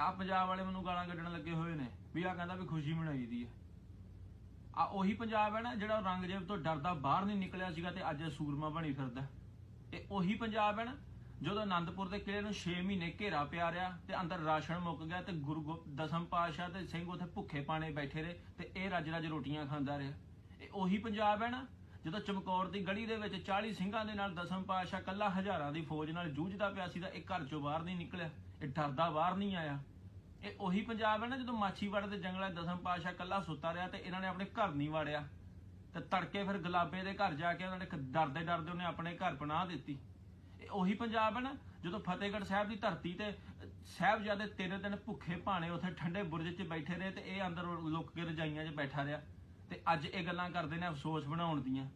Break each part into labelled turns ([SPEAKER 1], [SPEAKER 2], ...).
[SPEAKER 1] ਆ ਪੰਜਾਬ ਵਾਲੇ ਮੈਨੂੰ ਗਾਲਾਂ ਕੱਢਣ ਲੱਗੇ ਹੋਏ ਨੇ, ਵੀ ਆ ਕਹਿੰਦਾ ਵੀ ਖੁਸ਼ੀ ਮਨਾਈ ਦੀ ਹੈ ਆ ਉਹੀ ਪੰਜਾਬ ਹੈ ਨਾ, ਜਿਹੜਾ ਔਰੰਗਜ਼ੇਬ ਤੋਂ ਡਰਦਾ ਬਾਹਰ ਨਹੀਂ ਨਿਕਲਿਆ ਸੀਗਾ ਤੇ ਅੱਜ ਸੂਰਮਾ ਬਣੀ ਫਿਰਦਾ। ਇਹ ਉਹੀ ਪੰਜਾਬ ਹੈ ਨਾ, ਜਦੋਂ ਆਨੰਦਪੁਰ ਦੇ ਕਿਲੇ ਨੂੰ 6 ਮਹੀਨੇ ਘੇਰਾ ਪਿਆ ਰਿਹਾ ਤੇ ਅੰਦਰ ਰਾਸ਼ਨ ਮੁੱਕ ਗਿਆ ਤੇ ਗੁਰੂ ਗੋ- ਦਸਮ ਪਾਤਸ਼ਾਹ ਤੇ ਸਿੰਘ ਉੱਥੇ ਭੁੱਖੇ ਪਾਣੇ ਬੈਠੇ ਰਹੇ ਤੇ ਇਹ ਰੱਜ ਰੱਜ ਰੋਟੀਆਂ ਖਾਂਦਾ ਰਿਹਾ। ਇਹ ਉਹੀ ਪੰਜਾਬ ਹੈ ਨਾ ਜਦੋਂ ਚਮਕੌਰ ਦੀ ਗਲੀ ਦੇ ਵਿੱਚ 40 ਸਿੰਘਾਂ ਦੇ ਨਾਲ ਦਸਮ ਪਾਤਸ਼ਾਹ ਕੱਲਾ ਹਜ਼ਾਰਾਂ ਦੀ ਫੌਜ ਨਾਲ ਜੂਝਦਾ ਪਿਆ ਸੀ ਤਾਂ ਇਹ ਘਰ ਚੋਂ ਬਾਹਰ ਨਹੀਂ ਨਿਕਲਿਆ, ਇਹ ਡਰਦਾ ਬਾਹਰ ਨਹੀਂ ਆਇਆ। ਇਹ ਉਹੀ ਪੰਜਾਬ ਹੈ ਨਾ ਜਦੋਂ ਮਾਛੀਵਾੜ ਦੇ ਜੰਗਲਾਂ ਦਸਮ ਪਾਤਸ਼ਾਹ ਕੱਲਾ ਸੁੱਤਾ ਰਿਹਾ ਤੇ ਇਹਨਾਂ ਨੇ ਆਪਣੇ ਘਰ ਨਹੀਂ ਵਾੜਿਆ। ਤੇ ਤੜਕੇ ਫਿਰ ਗੁਲਾਬੇ ਦੇ ਘਰ ਜਾ ਕੇ ਉਹਨਾਂ ਨੇ ਡਰਦੇ ਡਰਦੇ ਉਹਨੇ ਆਪਣੇ ਘਰ ਪਨਾਹ ਦਿੱਤੀ। ਇਹ ਉਹੀ ਪੰਜਾਬ ਹੈ ਨਾ ਜਦੋਂ ਫਤਿਹਗੜ੍ਹ ਸਾਹਿਬ ਦੀ ਧਰਤੀ ਤੇ ਸਾਹਿਬਜ਼ਾਦੇ ਤਿੰਨ ਦਿਨ ਭੁੱਖੇ ਭਾਣੇ ਉੱਥੇ ਠੰਡੇ ਬੁਰਜ 'ਚ ਬੈਠੇ ਰਹੇ ਤੇ ਇਹ ਅੰਦਰ ਲੁੱਕ ਕੇ ਰਜਾਈਆਂ 'ਚ ਬੈਠਾ ਰਿਹਾ। ਤੇ ਅੱਜ ਇਹ ਗੱਲਾਂ ਕਰਦੇ ਨੇ ਅਫਸੋਸ ਬਣਾਉਣ ਦੀਆਂ।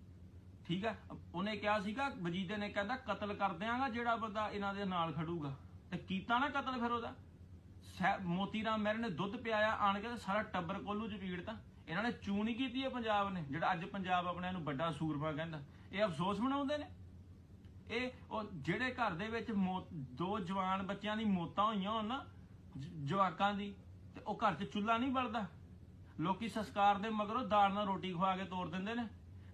[SPEAKER 1] ਠੀਕ ਹੈ ਉਹਨੇ ਕਿਹਾ ਸੀਗਾ, ਵਜੀਦੇ ਨੇ ਕਹਿੰਦਾ, ਕਤਲ ਕਰ ਦਿਆਂਗਾ ਜਿਹੜਾ ਬੰਦਾ ਇਹਨਾਂ ਦੇ ਨਾਲ ਖੜੂਗਾ। ਤੇ ਕੀਤਾ ਨਾ ਕਤਲ ਫਿਰ ਉਹਦਾ? ਸਹਿ- ਮੋਤੀ ਰਾਮ ਮਹਿਰ ਨੇ ਦੁੱਧ ਪਿਆਇਆ, ਆਣ ਕੇ ਸਾਰਾ ਟੱਬਰ ਕੋਲੂ ਚ ਪੀੜਤਾ। ਇਹਨਾਂ ਨੇ ਚੂਨ ਹੀ ਕੀਤੀ ਹੈ ਪੰਜਾਬ ਨੇ, ਜਿਹੜਾ ਅੱਜ ਪੰਜਾਬ ਆਪਣੇ ਨੂੰ ਵੱਡਾ ਸੂਰਮਾ ਕਹਿੰਦਾ। ਇਹ ਅਫਸੋਸ ਮਨਾਉਂਦੇ ਨੇ? ਇਹ, ਉਹ ਜਿਹੜੇ ਘਰ ਦੇ ਵਿੱਚ ਮੌਤ, ਦੋ ਜਵਾਨ ਬੱਚਿਆਂ ਦੀ ਮੌਤਾਂ ਹੋਈਆਂ ਹੋਣ ਨਾ ਜਵਾਕਾਂ ਦੀ, ਤੇ ਉਹ ਘਰ 'ਚ ਚੁੱਲ੍ਹਾ ਨਹੀਂ ਬਲਦਾ। ਲੋਕੀ ਸੰਸਕਾਰ ਦੇ ਮਗਰੋਂ ਦਾਲ ਨਾਲ ਰੋਟੀ ਖਵਾ ਕੇ ਤੋਰ ਦਿੰਦੇ ਨੇ।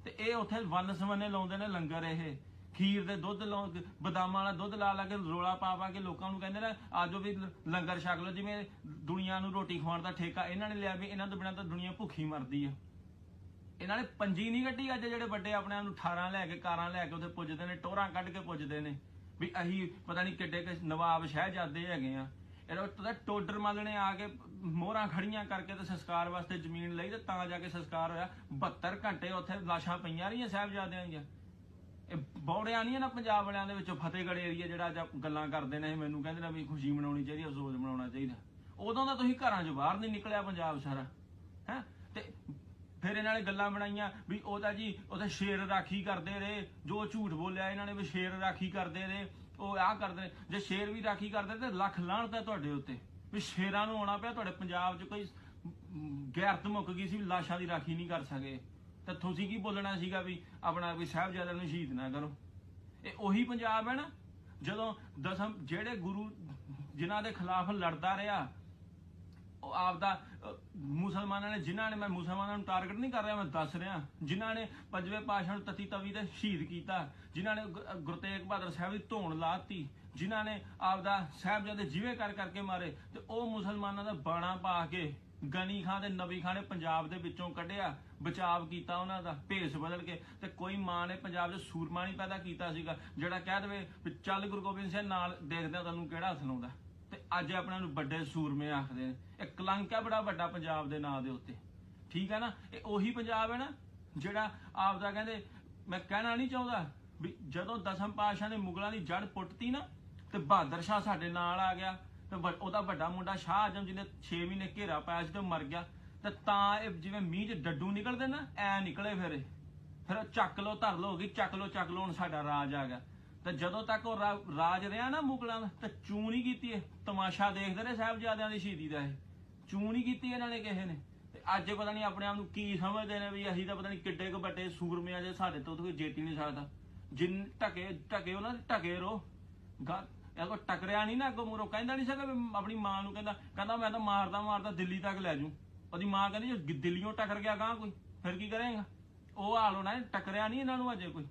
[SPEAKER 1] ਤੇ ਇਹ ਉੱਥੇ ਵੰਨ ਸਵੰਨੇ ਲਾਉਂਦੇ ਨੇ ਲੰਗਰ ਇਹ। ਖੀਰ ਦੇ ਦੁੱਧ ਲਾਉ ਬਦਾਮਾਂ ਵਾਲਾ ਦੁੱਧ ਲਾ ਲਾ ਕੇ ਰੋਲਾ ਪਾ ਪਾ ਕੇ ਲੋਕਾਂ ਨੂੰ ਕਹਿੰਦੇ ਨੇ ਆਜੋ ਵੀ ਲੰਗਰ ਛਕ ਲਓ। ਜਿਵੇਂ ਦੁਨੀਆ ਨੂੰ ਰੋਟੀ ਖਵਾਉਣ ਦਾ ਠੇਕਾ ਇਹਨਾਂ ਨੇ ਲਿਆ ਵੀ ਇਹਨਾਂ ਤੋਂ ਬਿਨਾਂ ਤਾਂ ਦੁਨੀਆ ਭੁੱਖੀ ਮਰਦੀ ਆ। ਇਹਨਾਂ ਨੇ ਪੰਜੀ ਨਹੀਂ ਕੱਢੀ ਅੱਜ ਜਿਹੜੇ ਵੱਡੇ ਆਪਣੇ ਆਪ ਨੂੰ 18 ਲੈ ਕੇ, ਕਾਰਾਂ ਲੈ ਕੇ ਉੱਥੇ ਪੁੱਜਦੇ ਨੇ, ਟੋਰਾਂ ਕੱਢ ਕੇ ਪੁੱਜਦੇ ਨੇ। ਵੀ ਅਸੀਂ ਪਤਾ ਨਹੀਂ ਕਿੱਡੇ ਕਿ ਨਵਾਬ ਸ਼ਹਿਜਾਦੇ ਹੈਗੇ ਆ। ਇਹਦਾ ਤਾਂ ਟੋਡਰ ਮੱਲ ਨੇ ਆ ਕੇ ਮੋਹਰਾਂ ਖੜੀਆਂ ਕਰਕੇ ਤੇ ਸੰਸਕਾਰ ਵਾਸਤੇ ਜ਼ਮੀਨ ਲਈ ਤੇ ਤਾਂ ਜਾ ਕੇ ਸੰਸਕਾਰ ਹੋਇਆ। 72 ਘੰਟੇ ਉੱਥੇ ਲਾਸ਼ਾਂ ਪਈਆਂ ਰਹੀਆਂ ਸਾਹਿਬਜ਼ਾਦਿਆਂ ਦੀਆਂ। ਇਹ ਬੌੜਿਆ ਨਹੀਂ ਨਾ ਪੰਜਾਬ ਵਾਲਿਆਂ ਦੇ ਵਿੱਚੋਂ, ਫਤਿਹਗੜ੍ਹ ਏਰੀਆ ਜਿਹੜਾ ਅੱਜ ਗੱਲਾਂ ਕਰਦੇ ਨੇ ਮੈਨੂੰ ਕਹਿੰਦੇ ਨੇ ਵੀ ਖੁਸ਼ੀ ਮਨਾਉਣੀ ਚਾਹੀਦੀ, ਅਫਸੋਸ ਮਨਾਉਣਾ ਚਾਹੀਦਾ। ਉਦੋਂ ਦਾ ਤੁਸੀਂ ਘਰਾਂ 'ਚੋਂ ਬਾਹਰ ਨਹੀਂ ਨਿਕਲਿਆ ਪੰਜਾਬ ਸਾਰਾ, ਹੈ? ਤੇ ਫਿਰ ਇਹਨਾਂ ਨੇ ਗੱਲਾਂ ਬਣਾਈਆਂ ਵੀ ਉਹਦਾ ਜੀ ਉਹਦਾ ਸ਼ੇਰ ਰਾਖੀ ਕਰਦੇ ਰਹੇ, ਜੋ ਝੂਠ ਬੋਲਿਆ ਇਹਨਾਂ ਨੇ ਵੀ ਸ਼ੇਰ ਰਾਖੀ ਕਰਦੇ ਰਹੇ। ਉਹ ਆਹ ਕਰਦੇ ਨੇ, ਜੇ ਸ਼ੇਰ ਵੀ ਰਾਖੀ ਕਰਦੇ ਤੇ ਲੱਖ ਲਾਹਣਤ ਤੁਹਾਡੇ ਉੱਤੇ। ਵੀ ਸ਼ੇਰਾਂ ਨੂੰ ਆਉਣਾ ਪਿਆ, ਤੁਹਾਡੇ ਪੰਜਾਬ 'ਚ ਕੋਈ ਗੈਰਤ ਮੁੱਕ ਗਈ ਸੀ ਵੀ ਲਾਸ਼ਾਂ ਦੀ ਰਾਖੀ ਨਹੀਂ ਕਰ ਸਕੇ। ਤਾਂ ਤੁਸੀਂ ਕੀ ਬੋਲਣਾ ਸੀਗਾ ਵੀ ਆਪਣਾ ਵੀ ਸਾਹਿਬਜ਼ਾਦਿਆਂ ਨੂੰ ਸ਼ਹੀਦ ਨਾ ਕਰੋ? ਇਹ ਉਹੀ ਪੰਜਾਬ ਹੈ ਨਾ, ਜਦੋਂ ਦਸਮ ਜਿਹੜੇ ਗੁਰੂ ਜਿਨ੍ਹਾਂ ਦੇ ਖਿਲਾਫ ਲੜਦਾ ਰਿਹਾ ਆਪਦਾ ਮੁਸਲਮਾਨਾਂ ਨੇ, ਜਿਨ੍ਹਾਂ ਨੇ ਮੈਂ ਮੁਸਲਮਾਨਾਂ ਨੂੰ ਟਾਰਗੇਟ ਨਹੀਂ ਕਰ ਰਿਹਾ, ਮੈਂ ਦੱਸ ਰਿਹਾ। ਜਿਨ੍ਹਾਂ ਨੇ ਪੰਜਵੇਂ ਪਾਤਸ਼ਾਹ ਨੂੰ ਤਤੀ ਤਵੀ ਤੇ ਸ਼ਹੀਦ ਕੀਤਾ, ਜਿਨ੍ਹਾਂ ਨੇ ਗੁਰੂ ਤੇਗ ਬਹਾਦਰ ਸਾਹਿਬ ਦੀ ਧੌਣ ਲਾਤੀ ਜਿਨ੍ਹਾਂ ਨੇ ਆਪਦਾ ਸਾਹਿਬਜ਼ਾਦੇ ਜਿਵੇਂ ਕਰ ਕਰਕੇ ਮਾਰੇ, ਤੇ ਉਹ ਮੁਸਲਮਾਨਾਂ ਦਾ ਬਾਣਾ ਪਾ ਕੇ ਗਨੀ ਖਾਨ ਤੇ ਨਬੀ ਖਾਨ ਨੇ ਪੰਜਾਬ ਦੇ ਵਿੱਚੋਂ ਕੱਢਿਆ, ਬਚਾਵ ਕੀਤਾ ਉਹਨਾਂ ਦਾ, ਭੇਸ ਬਦਲ ਕੇ। ਤੇ ਕੋਈ ਮਾਂ ਨੇ ਪੰਜਾਬ 'ਚ ਸੂਰਮਾ ਨਹੀਂ ਪੈਦਾ ਕੀਤਾ ਸੀਗਾ, ਜਿਹੜਾ ਕਹਿ ਦੇਵੇ ਵੀ ਚੱਲ ਗੁਰੂ ਗੋਬਿੰਦ ਸਿੰਘ ਨਾਲ ਦੇਖਦੇ ਆ ਤੈਨੂੰ ਕਿਹੜਾ ਹੱਥ ਲਾਉਂਦਾ। ਤੇ ਅੱਜ ਆਪਣੇ ਨੂੰ ਵੱਡੇ ਸੂਰਮੇ ਆਖਦੇ ਨੇ। ਇਹ ਕਲੰਕ ਹੈ ਬੜਾ ਵੱਡਾ ਪੰਜਾਬ ਦੇ ਨਾਂ ਦੇ ਉੱਤੇ। ਠੀਕ ਹੈ ਨਾ? ਇਹ ਉਹੀ ਪੰਜਾਬ ਹੈ ਨਾ, ਜਿਹੜਾ ਆਪਦਾ ਕਹਿੰਦੇ, ਮੈਂ ਕਹਿਣਾ ਨਹੀਂ ਚਾਹੁੰਦਾ ਵੀ ਜਦੋਂ ਦਸਮ ਪਾਤਸ਼ਾਹ ਨੇ ਮੁਗਲਾਂ ਦੀ ਜੜ ਪੁੱਟਤੀ ਨਾ, ਤੇ ਬਹਾਦਰ ਸ਼ਾਹ ਸਾਡੇ ਨਾਲ ਆ ਗਿਆ, ਤੇ ਵੱਡ- ਉਹਦਾ ਵੱਡਾ ਮੁੰਡਾ ਸ਼ਾਹ ਆਜਮ ਜਿਹਨੇ 6 ਮਹੀਨੇ ਘੇਰਾ ਪਾਇਆ ਸੀ ਤੇ ਉਹ ਮਰ ਗਿਆ। ਤੇ ਤਾਂ ਇਹ ਜਿਵੇਂ ਮੀਂਹ 'ਚ ਡੱਡੂ ਨਿਕਲਦੇ ਨਾ, ਐ ਨਿਕਲੇ ਫਿਰ ਇਹ। ਫਿਰ ਉਹ ਚੱਕ ਲੋ ਧਰ ਲੋ ਗਈ, ਚੱਕ ਲੋ ਚੱਕ ਲੋ ਹੁਣ ਸਾਡਾ ਰਾਜ ਆ ਗਿਆ। ਤੇ ਜਦੋਂ ਤੱਕ ਉਹ ਰਾ- ਰਾਜ ਰਿਹਾ ਨਾ ਮੁਗਲਾਂ ਦਾ, ਤੇ ਚੂੰ ਨਹੀਂ ਕੀਤੀ ਇਹ। ਤਮਾਸ਼ਾ ਦੇਖਦੇ ਰਹੇ ਸਾਹਿਬਜ਼ਾਦਿਆਂ ਦੀ ਸ਼ਹੀਦੀ ਦਾ ਇਹ। ਚੂੰ ਨਹੀਂ ਕੀਤੀ ਇਹਨਾਂ ਨੇ ਕਿਸੇ ਨੇ। ਤੇ ਅੱਜ ਪਤਾ ਨਹੀਂ ਆਪਣੇ ਆਪ ਨੂੰ ਕੀ ਸਮਝਦੇ ਨੇ ਵੀ ਅਸੀਂ ਤਾਂ ਪਤਾ ਨਹੀਂ ਕਿੱਡੇ ਕੁ ਵੱਡੇ ਸੂਰਮੇ ਜੇ ਸਾਡੇ ਤੋਂ ਕੋਈ ਜੇਤੀ ਨਹੀਂ ਸਕਦਾ। ਜਿੰਨ ਟਕੇ ਟਕੇ ਉਹਨਾਂ ਦੇ ਟਕੇ ਰੋ। ਗਾ ਇਹ ਕੋ ਟਕਰਿਆ ਨਹੀਂ ਨਾ ਅੱਗੋਂ ਮੂਰੋਂ। ਕਹਿੰਦਾ ਨਹੀਂ ਸਕਦਾ ਆਪਣੀ ਮਾਂ ਨੂੰ ਕਹਿੰਦਾ ਕਹਿੰਦਾ ਮੈਂ ਤਾਂ ਮਾਰਦਾ ਮਾਰਦਾ ਦਿੱਲੀ ਤੱਕ ਲੈ ਜੂ ਉਹਦੀ ਮਾਂ ਕਹਿੰਦੀ, ਜੇ ਦਿੱਲੀੋਂ ਟਕਰ ਗਿਆ ਗਾਂ ਕੋਈ, ਫਿਰ ਕੀ ਕਰੇਗਾ? ਉਹ ਹਾਲ ਹੋਣਾ ਟਕਰਿਆ ਨਹੀਂ ਇਹਨਾਂ ਨੂੰ ਅਜੇ ਕੋਈ।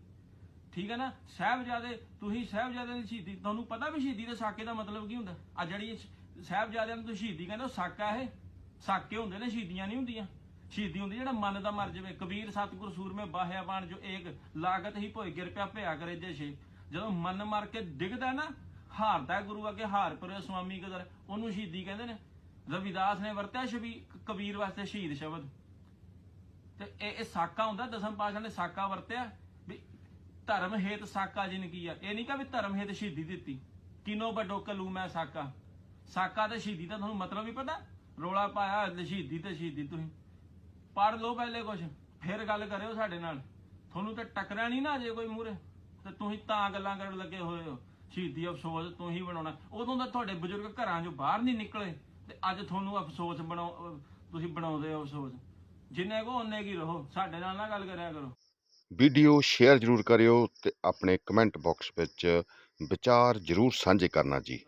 [SPEAKER 1] ਠੀਕ ਹੈ ਨਾ? ਸਾਹਿਬਜ਼ਾਦੇ, ਤੁਸੀਂ ਸਾਹਿਬਜ਼ਾਦਿਆਂ ਦੀ ਸ਼ਹੀਦੀ, ਤੁਹਾਨੂੰ ਪਤਾ ਵੀ ਸ਼ਹੀਦੀ ਦੇ ਸਾਕੇ ਦਾ ਮਤਲਬ ਕੀ ਹੁੰਦਾ? ਆ ਜਿਹੜੀ ਸ਼- ਸਾਹਿਬਜ਼ਾਦਿਆਂ ਨੂੰ ਤੁਸੀਂ ਸ਼ਹੀਦੀ ਕਹਿੰਦੇ ਉਹ ਸਾਕਾ ਇਹ? ਸਾਕੇ ਹੁੰਦੇ ਨੇ, ਸ਼ਹੀਦੀਆਂ ਨਹੀਂ ਹੁੰਦੀਆਂ। ਸ਼ਹੀਦੀ ਹੁੰਦੀ ਜਿਹੜਾ ਮਨ ਦਾ ਮਰ ਜਾਵੇ। ਕਬੀਰ ਸਤਿਗੁਰ ਸੂਰਮੇ ਬਾਹਿਆ ਬਾਣ ਜੋ ਏਕ, ਲਾਗਤ ਹੀ ਭੋਏ ਗਿਰ ਪਿਆ ਭਿਆ ਕਰੇ ਜੇ ਛੇ। ਜਦੋਂ ਮਨ ਮਰ ਕੇ ਡਿੱਗਦਾ ਨਾ, ਹਾਰਦਾ ਗੁਰੂ ਅੱਗੇ, ਹਾਰ ਪਰੇ ਸੁਆਮੀ ਕਦਰ ਉਹਨੂੰ ਸ਼ਹੀਦੀ ਕਹਿੰਦੇ ਨੇ। ਰਵਿਦਾਸ ਨੇ ਵਰਤਿਆ ਸ਼ਬੀ ਕਬੀਰ ਵਾਸਤੇ ਸ਼ਹੀਦ ਸ਼ਬਦ। ਤੇ ਇਹ ਇਹ ਸਾਕਾ ਹੁੰਦਾ, ਦਸਮ ਪਾਤਸ਼ਾਹ ਨੇ ਸਾਕਾ ਵਰਤਿਆ। ਵੀ ਧਰਮ ਹੇਤ ਸਾਕਾ ਜਿਨ ਕੀਆ ਇਹ ਨਹੀਂ ਕਹ ਵੀ ਧਰਮ ਹੇਤ ਸ਼ਹੀਦੀ ਦਿੱਤੀ। ਕਿਨੋ ਵੱਡੋ ਕਲੂ ਮੈਂ ਸਾਕਾ। ਸਾਕਾ ਤੇ ਸ਼ਹੀਦੀ ਦਾ ਤੁਹਾਨੂੰ ਮਤਲਬ ਵੀ ਪਤਾ? ਰੋਲਾ ਪਾਇਆ ਸ਼ਹੀਦੀ ਤੇ ਸ਼ਹੀਦੀ ਤੁਸੀਂ। ਪੜ ਲਓ ਪਹਿਲੇ ਕੁਝ ਫਿਰ ਗੱਲ ਕਰਿਓ ਸਾਡੇ ਨਾਲ। ਤੁਹਾਨੂੰ ਤੇ ਟਕਰਿਆ ਨਹੀਂ ਨਾ ਅਜੇ ਕੋਈ ਮੂਰੇ ਤੇ ਤੁਸੀਂ ਤਾਂ ਗੱਲਾਂ ਕਰਨ ਲੱਗੇ ਹੋਏ ਹੋ। ਸ਼ਹੀਦੀ ਅਫਸੋਸ ਤੂੰ ਹੀ ਬਣਾਉਣਾ। ਉਦੋਂ ਦਾ ਤੁਹਾਡੇ ਬਜ਼ੁਰਗ ਘਰਾਂ ਚੋਂ ਬਾਹਰ ਨਹੀਂ ਨਿਕਲੇ। ਤੇ ਅੱਜ ਤੁਹਾਨੂੰ ਅਫਸੋਸ ਬਣਾਓ ਤੁਸੀਂ ਬਣਾਉਂਦੇ ਹੋ ਅਫਸੋਸ। ਜਿੰਨੇ ਕੋ ਉਹਨੇ ਕੀ ਰਹੋ। ਸਾਡੇ ਨਾਲ ਨਾ ਗੱਲ ਕਰਿਆ ਕਰੋ।
[SPEAKER 2] ਵੀਡੀਓ ਸ਼ੇਅਰ ਜ਼ਰੂਰ ਕਰਿਓ ਤੇ ਆਪਣੇ ਕਮੈਂਟ ਬਾਕਸ ਵਿੱਚ ਵਿਚਾਰ ਜ਼ਰੂਰ ਸਾਂਝੇ ਕਰਨਾ ਜੀ।